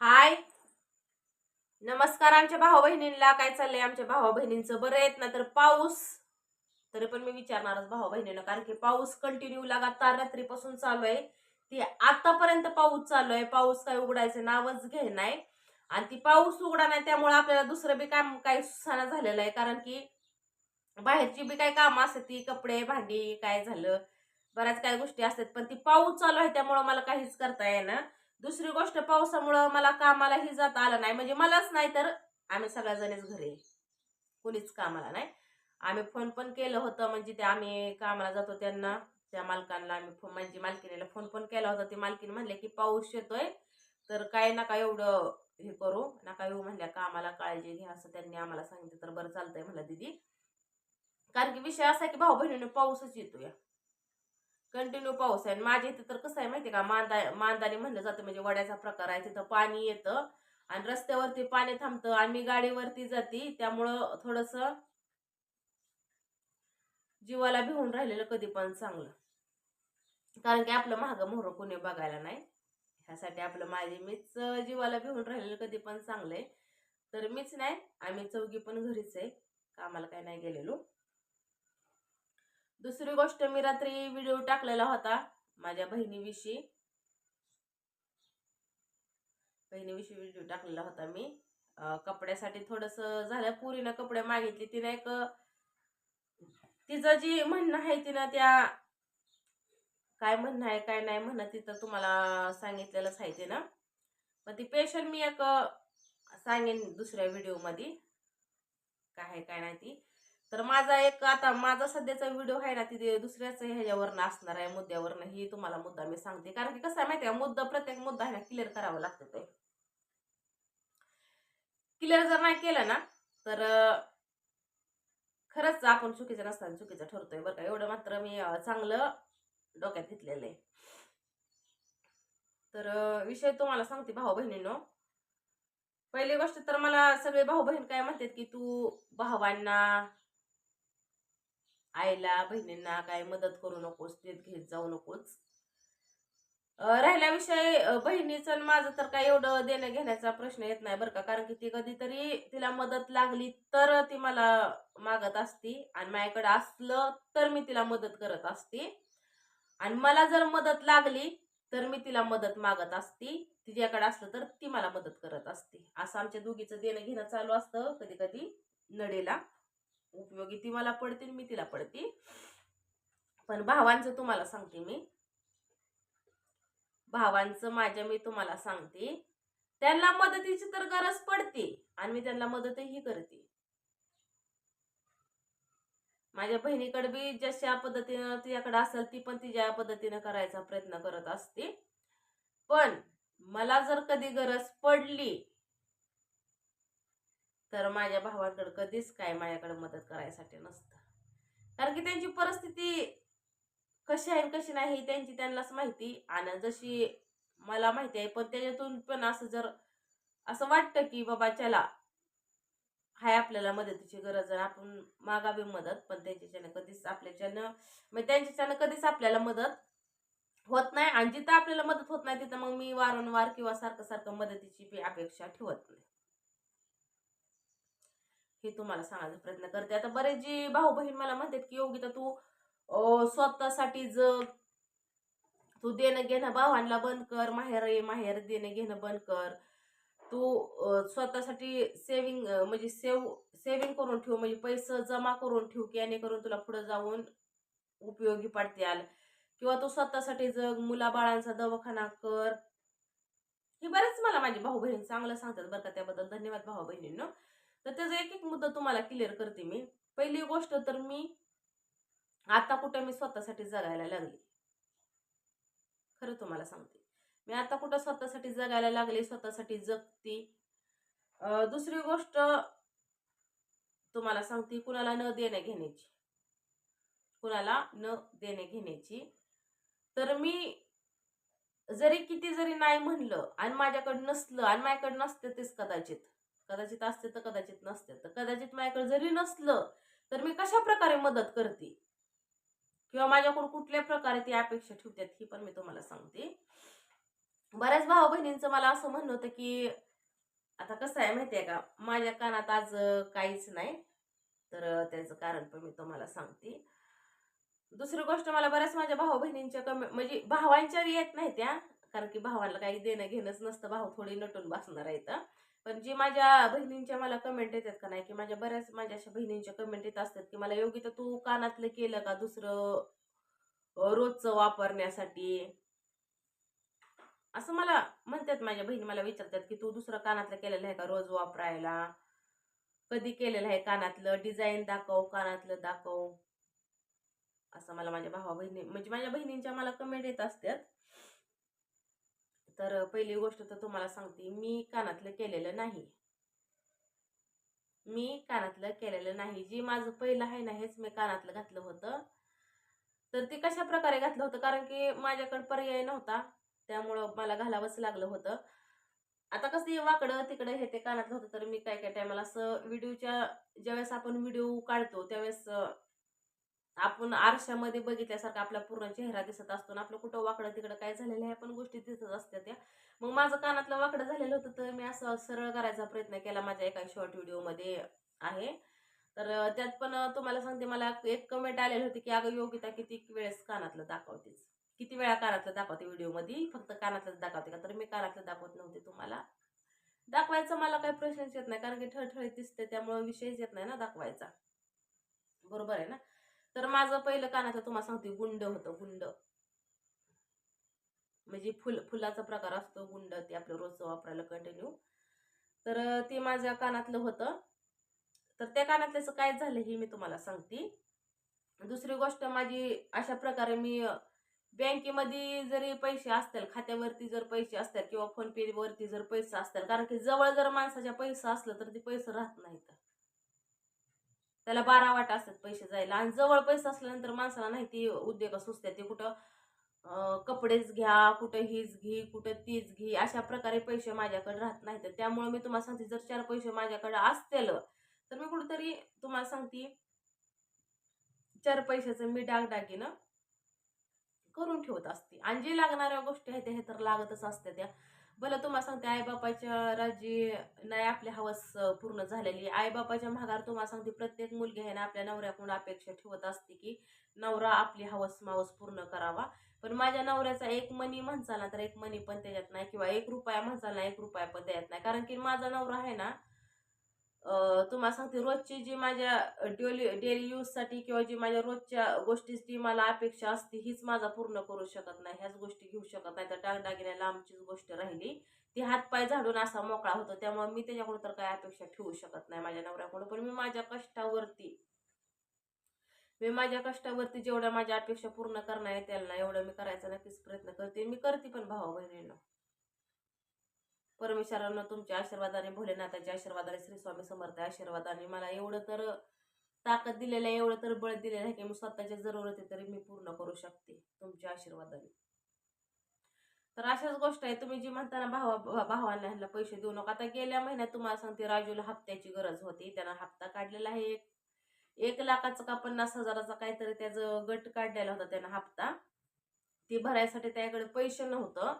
हाय. नमस्कार आमच्या भाऊ बहिणींना काय चाललंय आमच्या भावा बहिणींचं? बरं येत ना तर पाऊस? तरी पण मी विचारणारच भाऊ बहिणीनं कारण की पाऊस कंटिन्यू लगातार रात्रीपासून चालू आहे. ती आतापर्यंत पाऊस चालू आहे. पाऊस काय उघडायचं नावच घे नाही. आणि ती पाऊस उघडा नाही त्यामुळे आपल्याला दुसरं बी काम काही सुसाना झालेलं आहे. कारण की बाहेरची बी काही कामं असतात ती कपडे भांडी काय झालं बऱ्याच काही गोष्टी असतात. पण ती पाऊस चालू आहे त्यामुळं मला काहीच करता येणार दुसरी गोष्ट पावसामुळं मला कामालाही जाता आलं नाही. म्हणजे मलाच नाही तर आम्ही सगळ्याजणीच घरी. कुणीच कामाला नाही. आम्ही फोन पण केलं होतं. म्हणजे ते आम्ही कामाला जातो त्यांना त्या मालकांना आम्ही फोन म्हणजे मालकिनीला फोन पण केला होता. ते मालकीने म्हणले की पाऊस येतोय तर काय नका एवढं हे करू. नका येऊ म्हणल्या कामाला काळजी घ्या असं त्यांनी आम्हाला सांगितलं. तर बरं चालतंय म्हणलं दिदी. कारण की विषय असा की भाऊ बहिणीने पाऊसच येतोय. कंटिन्यू पाऊस आहे. आणि माझ्या इथे तर कसं आहे माहिती का? मांदा मांदाने म्हणलं जातं म्हणजे वड्याचा प्रकार आहे. तिथं पाणी येतं आणि रस्त्यावरती पाणी थांबतं. आणि मी गाडीवरती जाते. त्यामुळं थोडंसं जीवाला भिवून राहिलेलं कधी पण चांगलं. कारण की आपलं महाग मोहर कोणी बघायला नाही. ह्यासाठी आपलं माझे मीच जीवाला भिवून राहिलेलं कधी पण चांगलं आहे तर मीच नाही आम्ही चौघी पण घरीच आहे. कामाला काही नाही गेलेलो. दुसरी गोष्ट मी रात्री व्हिडिओ टाकलेला होता माझ्या बहिणीविषयी. बहिणीविषयी व्हिडिओ टाकलेला होता मी. कपड्यासाठी थोडस झालं पुरीनं कपडे मागितले. तिने एक तिचं जी म्हणणं आहे तिनं त्या काय म्हणणं आहे काय नाही म्हणणं तिथं तुम्हाला सांगितलेलंच आहे तिनं. मग ती पेशंट मी एक सांगेन दुसऱ्या व्हिडिओमध्ये. काय आहे काय नाही ती. तर माझा एक आता माझा सध्याचा व्हिडिओ आहे ना तिथे दुसऱ्याच ह्याच्यावरनं असणार आहे मुद्द्यावरनं. ही तुम्हाला मुद्दा मी सांगते. कारण की कसं आहे माहिती आहे मुद्दा प्रत्येक मुद्दा आहे ना क्लिअर करावा लागतो ते. क्लिअर जर नाही केलं ना तर खरंच आपण चुकीचं नसताना चुकीचं ठरतोय बरं का. एवढं मात्र मी चांगलं डोक्यात घेतलेलं आहे. तर विषय तुम्हाला सांगते भाऊ बहिणीनो पहिली गोष्ट तर मला सगळे भाऊ बहीण काय म्हणतात की तू भावांना आईला बहिणींना काय मदत करू नकोस देत घेत जाऊ नकोस. अं, राहिला विषय बहिणीचं आणि माझं तर काय एवढं देणं घेण्याचा प्रश्न येत नाही बरं का. कारण की ती कधीतरी तिला मदत लागली तर ती मला मागत असती आणि माझ्याकडे असलं तर मी तिला मदत करत असते. आणि मला जर मदत लागली तर मी तिला मदत मागत असती. तिच्याकडे असलं तर ती मला मदत करत असते. असं आमच्या दोघीचं देणं घेणं चालू असतं कधी कधी नडेला. उपयोगी ती मला पडते आणि मी तिला पडते. पण भावांचं तुम्हाला सांगते मी. भावांचं माझ्या मी तुम्हाला सांगते. त्यांना मदतीची तर गरज पडते आणि मी त्यांना मदतही करते. माझ्या बहिणीकडे बी जशा पद्धतीनं तिच्याकडे असेल ती पण तिच्या पद्धतीनं करायचा प्रयत्न करत असते. पण मला जर कधी गरज पडली तर माझ्या भावाकडं कधीच काय माझ्याकडे मदत करायसाठी नसतं. कारण की त्यांची परिस्थिती कशी आहे कशी नाही त्यांची त्यांनाच माहिती आणि जशी मला माहिती आहे पण त्याच्यातून पण असं जर असं वाटतं की बाबा चला हाय आपल्याला मदतीची गरज आहे आपण मागावी मदत पण त्यांच्याच्यानं कधीच आपल्याच्यानं म्हणजे त्यांच्याच्यानं कधीच आपल्याला मदत होत नाही आणि जिथं आपल्याला मदत होत नाही तिथं मग मी वारंवार किंवा सारखं सारखं मदतीची अपेक्षा ठेवत नाही. हे तुम्हाला सांगायचा प्रयत्न करते. आता बरेच जी भाऊ बहीण मला म्हणतात की योगिता तू स्वतःसाठी जग. तू देणं घेणं भावांना बंद कर. माहेर ये माहेर देणं घेणं बंद कर. तू स्वतःसाठी सेविंग म्हणजे सेव सेविंग करून ठेव. म्हणजे पैसे जमा करून ठेव की याने करून तुला पुढे जाऊन उपयोगी पडतील. किंवा तू स्वतःसाठी जग मुलाबाळांचा दवाखाना कर. हे बरेच मला माझी भाऊ बहीण चांगलं सांगतात बरं का त्याबद्दल. धन्यवाद भाऊ बहिणींनो तर त्याचा एक एक मुद्दा तुम्हाला क्लिअर करते मी. पहिली गोष्ट तर मी आता कुठं मी स्वतःसाठी जगायला लागली? खरं तुम्हाला सांगते. मी आता कुठं स्वतःसाठी जगायला लागले स्वतःसाठी जगते? दुसरी गोष्ट तुम्हाला सांगते कुणाला न देण्या घेण्याची. कुणाला न देणे घेण्याची. तर मी जरी किती जरी नाही म्हणलं आणि माझ्याकडे नसलं आणि माझ्याकडे नसते तेच कदाचित. कदाचित असते तर कदाचित नसते. तर कदाचित माझ्याकडे जरी नसलं तर मी कशा प्रकारे मदत करते? किंवा माझ्याकडून कुठल्या प्रकारे ती अपेक्षा ठेवतात ही पण मी तुम्हाला सांगते. बऱ्याच भाऊ बहिणींचं मला असं म्हणणं होतं की आता कसं आहे माहिती आहे का? माझ्या कानात आज काहीच नाही. तर त्याचं कारण पण मी तुम्हाला सांगते. दुसरी गोष्ट मला बऱ्याच माझ्या भाऊ बहिणींच्या कमी म्हणजे भावांच्या येत नाही त्या कारण की भावाला काही देणं घेणंच नसतं. भाऊ थोडी नटून बसणार आहेत पण जे माझ्या बहिणींच्या मला कमेंट येतात का नाही की माझ्या बऱ्याच माझ्या अशा बहिणींच्या कमेंट येत असतात की मला योगी तर तू कानातलं केलं का दुसरं रोजचं वापरण्यासाठी? असं मला म्हणतात माझ्या बहिणी मला विचारतात की तू दुसरं कानातलं केलेलं आहे का रोज वापरायला? कधी केलेलं आहे कानातलं? डिझाईन दाखव कानातलं दाखव. असं मला माझ्या भावा बहिणी म्हणजे माझ्या बहिणींच्या मला कमेंट येत असतात. तर पहिली गोष्ट तर तुम्हाला सांगते मी कानातलं केलेलं नाही. मी कानातलं केलेलं नाही. जे माझं पहिलं आहे ना हेच मी कानातलं घातलं होतं. तर ते कशा प्रकारे घातलं होतं? कारण की माझ्याकडे पर्याय नव्हता. त्यामुळं मला घालावंच लागलं होतं. आता कसं वाकडं तिकडं हे ते कानातलं होतं. तर मी काय काय टायमाला असं व्हिडिओच्या ज्यावेळेस आपण व्हिडिओ काढतो त्यावेळेस आपण आरशामध्ये बघितल्यासारखं आपला पूर्ण चेहरा दिसत असतो ना आपलं कुठं वाकडं तिकडं काय झालेलं आहे पण गोष्टी दिसत असतात त्या. मग माझं कानातलं वाकडं झालेलं होतं तर मी असं सरळ करायचा प्रयत्न केला माझ्या एका शॉर्ट व्हिडिओमध्ये आहे. तर त्यात पण तुम्हाला सांगते मला एक कमेंट आलेली होती की अगं योगिता किती वेळेस कानातलं दाखवतेच किती वेळा कानातलं दाखवते व्हिडिओमध्ये फक्त कानातलं दाखवते का? तर मी कानातलं दाखवत नव्हते तुम्हाला. दाखवायचा मला काही प्रश्नच येत नाही कारण की ठळठळीत दिसते त्यामुळे विषयच येत नाही ना दाखवायचा. बरोबर आहे ना? तर माझं पहिलं कानातलं तुम्हाला सांगते गुंड होतं गुंड. म्हणजे फुल फुलाचा प्रकार असतो गुंड ते आपलं रोजचं वापरायला कंटिन्यू तर ते माझ्या कानातलं होतं. तर त्या कानातल्याचं काय झालं हे मी तुम्हाला सांगते. दुसरी गोष्ट माझी अशा प्रकारे मी बँकेमध्ये जरी पैसे असतील खात्यावरती जर पैसे असतील किंवा फोनपेवरती जर पैसे असतील कारण की जवळ जर माणसाच्या पैसा असलं तर ते पैसे राहत नाहीत. त्याला बारा वाटा असतात पैसे जायला. आणि जवळ पैसे असल्यानंतर माणसाला नाही ती उद्योग सुचतात ते कुठं कपडेच घ्या कुठं हीच घे कुठं तीच घे अशा प्रकारे पैसे माझ्याकडे राहत नाहीत. त्यामुळे मी तुम्हाला सांगते जर चार पैसे माझ्याकडे असतील तर मी कुठेतरी तुम्हाला सांगते चार पैशाचं मी डागडागीनं करून ठेवत असते. आणि जे लागणाऱ्या गोष्टी आहेत त्या हे तर लागतच असत्या त्या. भलं तुम्हाला सांगते आईबापाच्या राजी नाही आपली हवस पूर्ण झालेली. आईबापाच्या महागार तुम्हाला सांगते प्रत्येक मुलगी आहे ना आपल्या नवऱ्याकडून अपेक्षा ठेवत असते की नवरा आपली हवस मावस पूर्ण करावा. पण माझ्या नवऱ्याचा एक मनी म्हणचाल ना तर एक मनी पण त्याच्यात नाही किंवा एक रुपया म्हणचाल ना एक रुपया पण त्याच्यात नाही. कारण की माझा नवरा आहे ना तुम्हाला सांगते रोजची जी माझ्या डेली डेली यूजसाठी किंवा जी माझ्या रोजच्या गोष्टीची मला अपेक्षा असते हीच माझा पूर्ण करू शकत नाही. ह्याच गोष्टी घेऊ शकत नाही. तर डागडागिन्या लांबचीच गोष्ट राहिली. ती हातपाय झाडून असा मोकळा होतो. त्यामुळे मी त्याच्याकडून तर काही अपेक्षा ठेवू शकत नाही माझ्या नवऱ्याकडून. पण मी माझ्या कष्टावरती मी माझ्या कष्टावरती जेवढ्या माझ्या अपेक्षा पूर्ण करणार आहे त्याला एवढं मी करायचा नक्कीच प्रयत्न करते. मी करते पण भावा बहिणींना परमेश्वरानं तुमच्या आशीर्वादाने भोलेनाथाच्या आशीर्वादाने श्री स्वामी समर्थ आशीर्वादाने मला एवढं तर ताकद दिलेलं आहे एवढं तर बळ दिलेलं आहे की मी स्वतःच्या जरूरती तरी मी पूर्ण करू शकते तुमच्या आशीर्वादाने. तर अशाच गोष्ट आहे तुम्ही जी म्हणताना भावा भावांना पैसे देऊ नका. आता गेल्या महिन्यात तुम्हाला सांगते राजूला हप्त्याची गरज होती. त्यानं हप्ता काढलेला आहे एक. एक लाखाचा का पन्नास हजाराचा काहीतरी त्याचं गट काढलेला होता त्यानं हप्ता. ती भरायसाठी त्याकडे पैसे नव्हतं.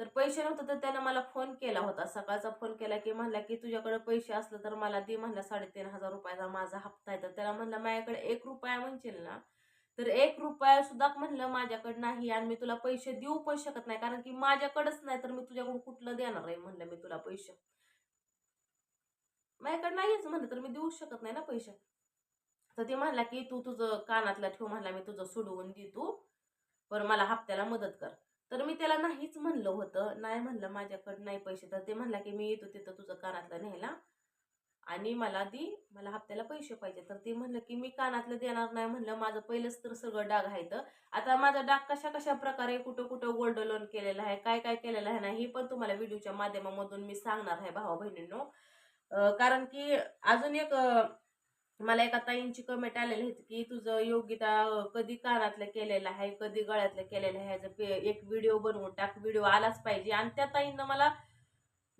तर पैसे नव्हतं तर त्यानं मला फोन केला होता. सकाळचा फोन केला की म्हणला की तुझ्याकडे पैसे असलं तर मला दे म्हणला साडेतीन हजार रुपयाचा माझा हप्ता आहे. तर त्याला म्हणलं माझ्याकडे एक रुपया म्हणशील ना? तर एक रुपया सुद्धा म्हणलं माझ्याकडे नाही आणि मी तुला पैसे देऊ पण शकत नाही कारण की माझ्याकडेच नाही तर मी तुझ्याकडून कुठलं देणार आहे? म्हणलं मी तुला पैसे. माझ्याकडे नाहीच म्हणलं तर मी देऊ शकत नाही ना पैसे. तर ते म्हणला की तू तुझं कानातला ठेव म्हणला मी तुझं सोडवून दे तू पण मला हप्त्याला मदत कर. तर मी त्याला नाहीच म्हणलं होतं. नाही म्हणलं माझ्याकडे नाही पैसे. तर ते म्हणला की मी येतो तिथं तुझं कानातलं न्यायला. आणि मला ती मला हप्त्याला पैसे पाहिजे तर ते म्हणलं की मी कानातलं देणार नाही. म्हणलं माझं पहिलंच तर सगळं डाग आहे तर आता माझा डाग कशा कशा प्रकारे कुठं कुठं गोल्ड लोन केलेलं आहे काय काय केलेलं आहे ना हे पण तुम्हाला व्हिडिओच्या माध्यमामधून मी सांगणार आहे भावा बहिणींनो कारण की अजून एक मला एका ताईंची कमेंट आलेली होती की तुझं योग्यता कधी कानातलं केलेलं आहे कधी गळ्यातलं केलेलं आहे ह्याचा एक व्हिडिओ बनवून टाक व्हिडिओ आलाच पाहिजे. आणि त्या ताईंना मला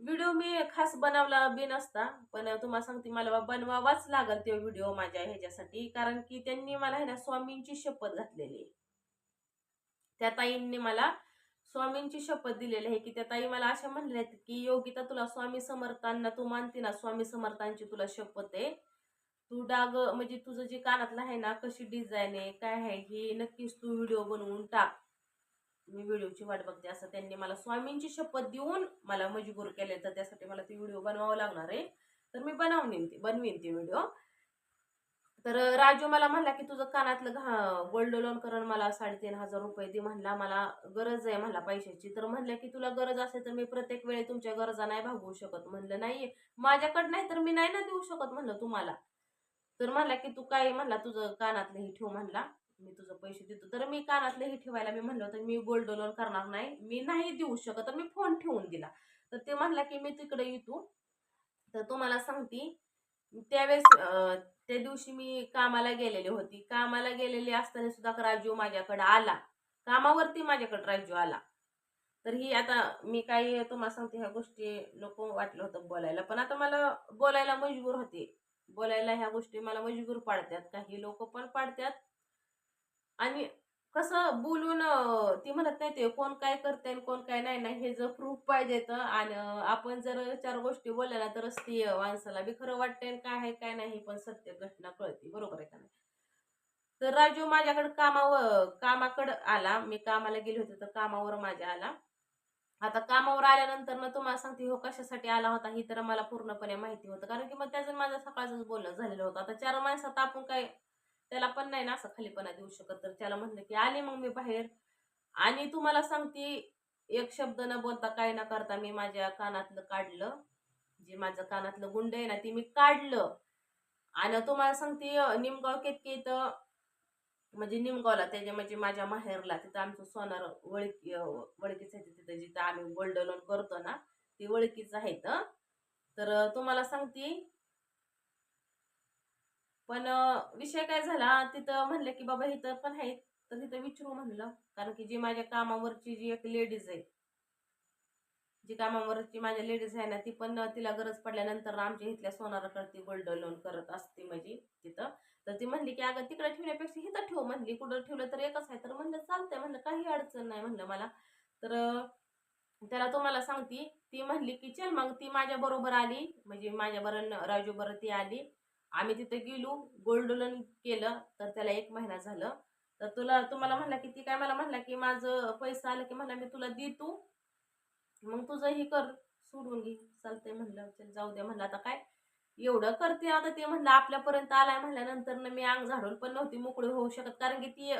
व्हिडिओ मी खास बनवला बी नसता पण तुम्हाला सांगते मला बनवावाच लागल ते व्हिडिओ माझ्या ह्याच्यासाठी कारण की त्यांनी मला आहे ना स्वामींची शपथ घातलेली. आहे त्या ताईंनी मला स्वामींची शपथ दिलेली आहे की त्या ताई मला अशा म्हणल्या आहेत की योगिता तुला स्वामी समर्थांना तू मानते ना स्वामी समर्थांची तुला शपथ आहे. तू डाग म्हणजे तुझं जे कानातलं आहे ना कशी डिझाईन आहे काय आहे हे नक्कीच तू व्हिडिओ बनवून टाक. मी व्हिडिओची वाट बघते असं त्यांनी मला स्वामींची शपथ देऊन मला मजबूर केले तर त्यासाठी मला ती व्हिडिओ बनवावं लागणार आहे. तर मी बनवून ती बनवीन ती व्हिडिओ तर राजू मला म्हणला की तुझं कानातलं घा गोल्ड लोन करून मला साडेतीन हजार रुपये दे म्हणला मला गरज आहे म्हणला पैशाची. तर म्हणलं की तुला गरज असेल तर मी प्रत्येक वेळी तुमच्या गरजा नाही भागवू शकत. म्हणलं नाही माझ्याकडं नाही तर मी नाही ना देऊ शकत. म्हणलं तुम्हाला. तर म्हणला की तू काय म्हणला तुझं कानातलं हे ठेव म्हणला. मी तुझं पैसे देतो. तर मी कानातलं हे ठेवायला मी म्हणलं होतं मी गोल्ड लोन करणार नाही मी नाही देऊ शकत तर मी फोन ठेवून दिला. तर ते म्हणला की मी तिकडे येतो. तर तुम्हाला सांगते त्यावेळेस त्या दिवशी मी कामाला गेलेली होती. कामाला गेलेली असताना सुद्धा राजू माझ्याकडे आला. कामावरती माझ्याकडे राजू आला. तर ही आता मी काही तुम्हाला सांगते ह्या गोष्टी लोक वाटलं होतं बोलायला. पण आता मला बोलायला मजबूर होते. बोलायला ह्या गोष्टी मला मजबूर पाडतात. काही लोक पण पाडतात. आणि कसं बोलून ती म्हणत नाही ते कोण काय करते आणि कोण काय नाही नाही हे जर प्रूफ पाहिजे तर. आणि आपण जर चार गोष्टी बोलल्या ना तरच ती माणसाला बी खरं वाटते आणि काय आहे काय नाही पण सत्य घटना कळते. बरोबर आहे का नाही? तर राजू माझ्याकडे कामावर कामाकडं आला. मी कामाला गेले होते तर कामावर माझ्या आला. आता कामावर आल्यानंतर ना तुम्हाला सांगते हो कशासाठी आला होता? ही तर मला पूर्णपणे माहिती होतं. कारण की मग त्याचं माझं सकाळचंच बोलणं झालेलं होतं. आता चार माणसात आपण काय त्याला पण नाही ना असं खालीपणा देऊ शकत. तर त्याला म्हटलं की आले मग मी बाहेर. आणि तुम्हाला सांगते एक शब्द न बोलता काय ना करता मी माझ्या कानातलं काढलं. जे माझं कानातलं गुंड आहे ना ते मी काढलं. आणि तुम्हाला सांगते निमगाव केतके इथं म्हणजे निमगावला त्याच्या म्हणजे माझ्या माहेरला तिथं आमचं सोनार वळकी वळकीच आहे तिथं जिथं आम्ही गोल्ड लोन करतो ना ती वळकीच आहेत तर तुम्हाला सांगते. पण विषय काय झाला तिथं म्हणलं की बाबा इथं पण आहेत तर तिथं विचारू म्हणलं. कारण की जी माझ्या कामावरची जी एक लेडीज आहे जी कामावरची माझ्या लेडीज आहे ना ती पण तिला गरज पडल्यानंतर आमच्या इथल्या सोनाराकडे ती गोल्ड लोन करत असते म्हणजे तिथं. तर ती म्हणली की अगं तिकडे ठेवण्यापेक्षा इथं ठेव म्हणली. कुठं ठेवलं तर एकच आहे. तर म्हणलं चालतंय. म्हणलं काही अडचण नाही म्हणलं मला. तर त्याला तुम्हाला सांगती ती म्हणली की चल मग ती माझ्या बरोबर आली. म्हणजे माझ्या बरोबर राजू बरं ती आली. आम्ही तिथे गेलो गोल्ड लोन केलं तर त्याला एक महिना झालं. तर तुला तुम्हाला म्हणला की ती काय मला म्हणला की माझं पैसा आलं की म्हणला मी तुला देतो. मग तुझं हे कर सोडून घे. चालतंय म्हणलं. चल जाऊ दे म्हणलं. आता काय? एवढं करते आता ते म्हणलं आपल्यापर्यंत आलाय म्हणल्यानंतर ना मी अंग झाडून पण नव्हती मोकळी होऊ शकत. कारण की ती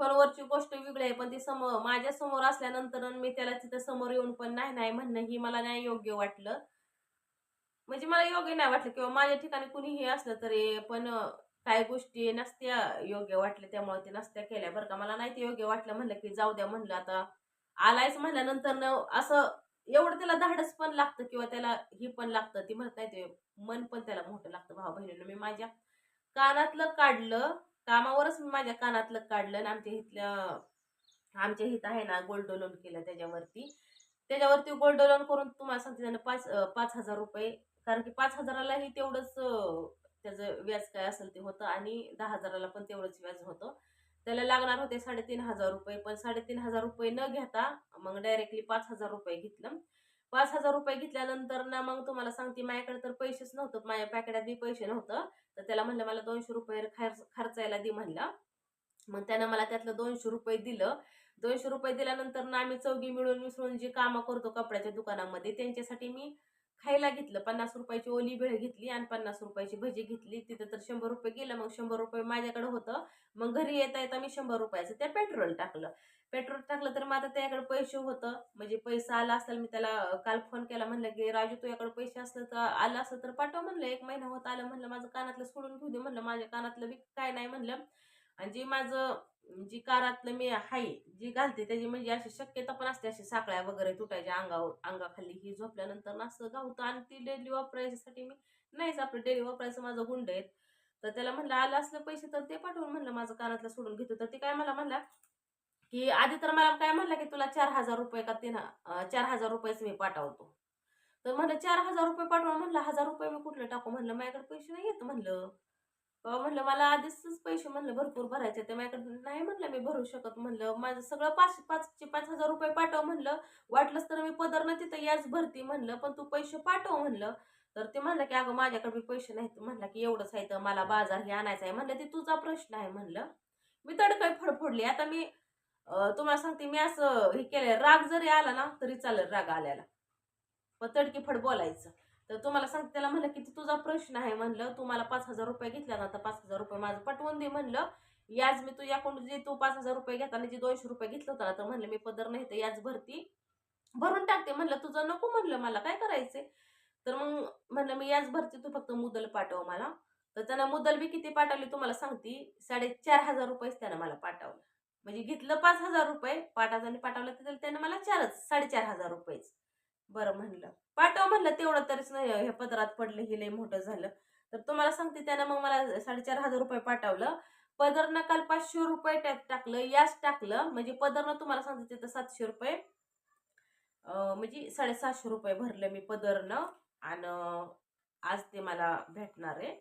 फोनवरची गोष्ट वेगळी आहे पण ती समोर माझ्यासमोर असल्यानंतर मी त्याला तिथं समोर येऊन पण नाही नाही म्हणणं ही मला नाही योग्य वाटलं. म्हणजे मला योग्य नाही वाटलं किंवा माझ्या ठिकाणी कुणीही असलं तरी पण काही गोष्टी नसत्या योग्य वाटल्या त्यामुळे ते नसत्या केल्या. बरं का मला नाही ते योग्य वाटलं म्हणलं की जाऊ द्या म्हणलं आता. आलायच म्हणल्यानंतर असं एवढं त्याला धाडस पण लागतं किंवा त्याला हे पण लागतं. ती म्हणत नाही ते मन पण त्याला मोठं लागतं. भाऊ बहिणीनं मी माझ्या कानातलं काढलं कामावरच मी माझ्या कानातलं काढलं आणि आमच्या इथल्या आमच्या इथं आहे ना गोल्ड लोन केलं त्याच्यावरती. त्याच्यावरती गोल्ड लोन करून तुम्हाला सांगते त्यानं पाच पाच हजार रुपये कारण की पाच हजारालाही तेवढंच त्याचं व्याज काय असेल ते होतं आणि दहा हजाराला पण तेवढंच व्याज होतं. त्याला लागणार होते साडेतीन हजार रुपये. पण साडेतीन हजार रुपये न घेता मग डायरेक्टली पाच हजार रुपये घेतलं. पाच हजार रुपये घेतल्यानंतर ना मग तुम्हाला सांगते माझ्याकडे तर पैसेच नव्हतं. माझ्या पॅकेटात बी पैसे नव्हतं. तर त्याला म्हणलं मला दोनशे रुपये खर्च खर्चायला दे म्हणलं. मग त्यानं मला त्यातलं दोनशे रुपये दिलं. दोनशे रुपये दिल्यानंतर ना आम्ही चौघी मिळून मिसळून जी कामं करतो कपड्याच्या दुकानामध्ये त्यांच्यासाठी मी खायला घेतलं पन्नास रुपयाची ओली भेळ घेतली आणि पन्नास रुपयाची भजी घेतली. तिथं तर शंभर रुपये गेलं मग शंभर रुपये माझ्याकडे होतं. मग घरी येता येता मी शंभर रुपयाचं त्या पेट्रोल टाकलं. पेट्रोल टाकलं तर मग आता त्याकडे पैसे होतं. म्हणजे पैसा आला असेल मी त्याला काल फोन केला म्हणलं की राजू तुझ्याकडे पैसे असलं तर आलं असलं तर पाठव म्हणलं. एक महिना होत आलं म्हणलं माझं कानातलं सोडून घेऊ दे म्हणलं. माझ्या कानातलं बी काय नाही म्हणलं. आणि जे माझं जी कारातलं मी आहे जी घालते त्याची म्हणजे अशी शक्यता पण असते अशी साकळ्या वगैरे तुटायच्या अंगावर अंगाखाली. ही झोपल्यानंतर ना असं गावतं आणि ती डेली वापरायच्यासाठी मी नाहीच आपलं डेली वापरायचं माझं गुंड आहेत. तर त्याला म्हणलं आलं असलं पैसे तर ते पाठवून म्हणलं माझं कानातलं सोडून घेतो. तर ते काय मला म्हणला की आधी तर मला काय म्हणलं की तुला चार हजार रुपये का तीन ना चार हजार रुपयेच मी पाठवतो. तर म्हणलं चार हजार रुपये पाठवा. म्हणलं हजार रुपये मी कुठलं टाकू? म्हणलं माझ्याकडे पैसे नाही येत म्हणलं म्हटलं मला आधीच पैसे म्हणलं भरपूर भरायचे ते माझ्याकडे नाही म्हणलं मी भरू शकत म्हणलं माझं सगळं पाच पाचशे पाच हजार रुपये पाठव म्हणलं वाटलंच तर मी पदरनं तिथं याच भरती म्हणलं पण तू पैसे पाठव म्हणलं तर ते म्हणलं की अगं माझ्याकडे पैसे नाहीत म्हणलं की एवढंच आहे तर मला बाजार हे आणायचं आहे म्हणलं ते तुझा प्रश्न आहे म्हणलं मी तडकाई फडफडली. आता मी तुम्हाला सांगते मी असं हे केलं राग जरी आला ना तरी चालेल राग आल्याला. पण तडकी फड बोलायचं. तर तुम्हाला सांगते त्याला म्हणलं की तुझा प्रश्न आहे म्हणलं तू मला पाच हजार रुपये घेतला ना तर पाच हजार रुपये माझं पटवून दे म्हणलं. याज मी तुझ्याकडून जे तू पाच हजार रुपये घेताना जे दोनशे रुपये घेतलं होतं ना तर म्हणलं मी पदर नाही तर याच भरती भरून टाकते म्हणलं. तुझं नको म्हणलं मला काय करायचंय? तर मग म्हणलं मी याच भरती तू फक्त मुदल पाठव मला. तर त्यानं मुदल बी किती पाठवली तुम्हाला सांगते साडेचार हजार रुपयेच त्यानं मला पाठवलं. म्हणजे घेतलं पाच हजार रुपये पाठाजाने पाठवलं तर त्यानं मला चारच साडेचार हजार रुपयेच. बरं म्हणलं. पाठव म्हणलं तेवढं तरीच नाही हे पदरात पडलं हे लय मोठं झालं. तर तुम्हाला सांगते त्यानं मग मला साडेचार हजार रुपये पाठवलं. पदरनं काल पाचशे रुपये त्यात टाकलं याच टाकलं. म्हणजे पदरनं तुम्हाला सांगते तिथं सातशे रुपये म्हणजे साडेसातशे रुपये भरले मी पदरनं. आणि आज ते मला भेटणार आहे.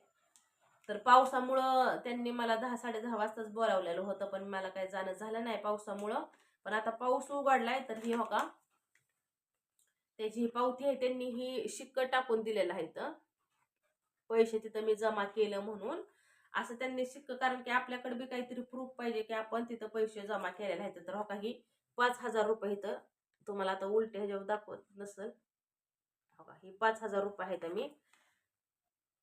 तर पावसामुळं त्यांनी मला दहा साडे दहा वाजताच बोलावलेलं होतं पण मला काही जाणं झालं नाही पावसामुळं. पण आता पाऊस उघडलाय तर ही हो का त्याची ही पावती आहे त्यांनी ही शिक्क टाकून दिलेलं आहे इथं. पैसे तिथं मी जमा केलं म्हणून. असं त्यांनी शिक्क कारण की आपल्याकडे बी काहीतरी प्रूफ पाहिजे की आपण तिथं पैसे जमा केलेले आहेत. तर हो का ही पाच हजार रुपये इथं तुम्हाला आता उलटे ह्याच्यावर दाखवत नसल. हो का ही पाच हजार रुपये आहेत मी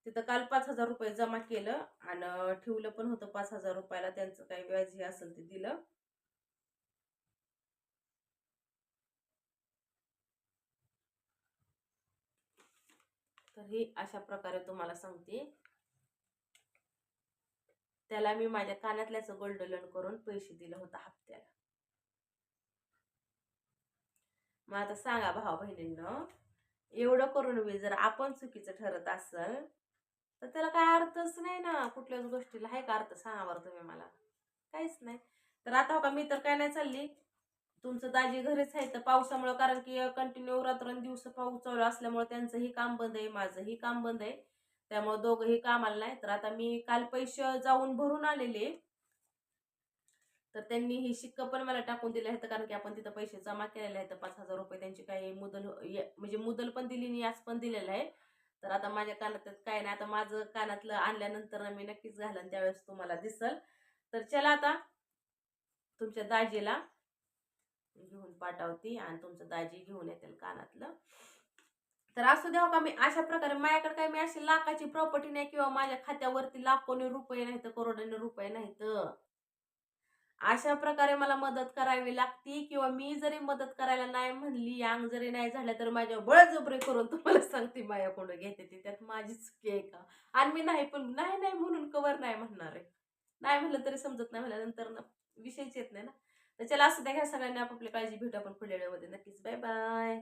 तिथं काल पाच हजार रुपये जमा केलं आणि ठेवलं पण होतं पाच हजार रुपयाला. त्यांचं काही व्याज हे असेल ते दिलं. तर ही अशा प्रकारे तुम्हाला सांगते. त्याला मी माझ्या कानातल्याचं गोल्ड लोन करून पैसे दिलं होतं हप्त्याला. मग आता सांगा भाऊ बहिणींना एवढं करून मी जर आपण चुकीचं ठरत असल तर त्याला काय अर्थच नाही ना कुठल्याच गोष्टीला. आहे का अर्थ? सांगा बरं तुम्ही मला. काहीच नाही. तर आता हो का मी तर काय नाही चालली. तुमचं दाजी घरीच आहे तर पावसामुळं कारण की कंटिन्यू रात्रंदिवस पाऊस चालू असल्यामुळे त्यांचंही काम बंद आहे माझंही काम बंद आहे. त्यामुळे दोघंही कामाला नाही तर आता मी काल पैसे जाऊन भरून आलेले. तर त्यांनी ही शिक्क पण मला टाकून दिले आहेत कारण की आपण तिथं पैसे जमा केलेले आहेत. पाच हजार रुपये त्यांची काही मुदल ये- म्हणजे मुदल पण दिली आणि आज पण दिलेलं आहे. तर आता माझ्या कानात काय नाही. आता माझं कानातलं आणल्यानंतर मी नक्कीच घालन त्यावेळेस तुम्हाला दिसल. तर चला आता तुमच्या दाजीला घेऊन पाठवते आणि तुमचं दाजी घेऊन येतील कानातलं. तर असू द्यावं हो का मी अशा प्रकारे माझ्याकडे काय मी अशी लाखाची प्रॉपर्टी नाही किंवा माझ्या खात्यावरती लाखोनी रुपये नाहीत करोडाने रुपये नाहीत. अशा प्रकारे मला मदत करावी लागती किंवा मी जरी मदत करायला नाही म्हणली अंग जरी नाही झालं तर माझ्या बळजबरी करून तुम्हाला सांगते माझ्याकडून घेते ती. त्यात माझी चुकी आहे का? आणि मी नाही पण नाही नाही म्हणून कवर नाही म्हणणार आहे. नाही म्हणलं तरी समजत नाही म्हणल्यानंतर ना विषयच येत नाही ना. तर चला असं द्या सगळ्यांनी आपापली काळजी भेटू आपण पुढल्या वेळेमध्ये. नक्कीच. Bye bye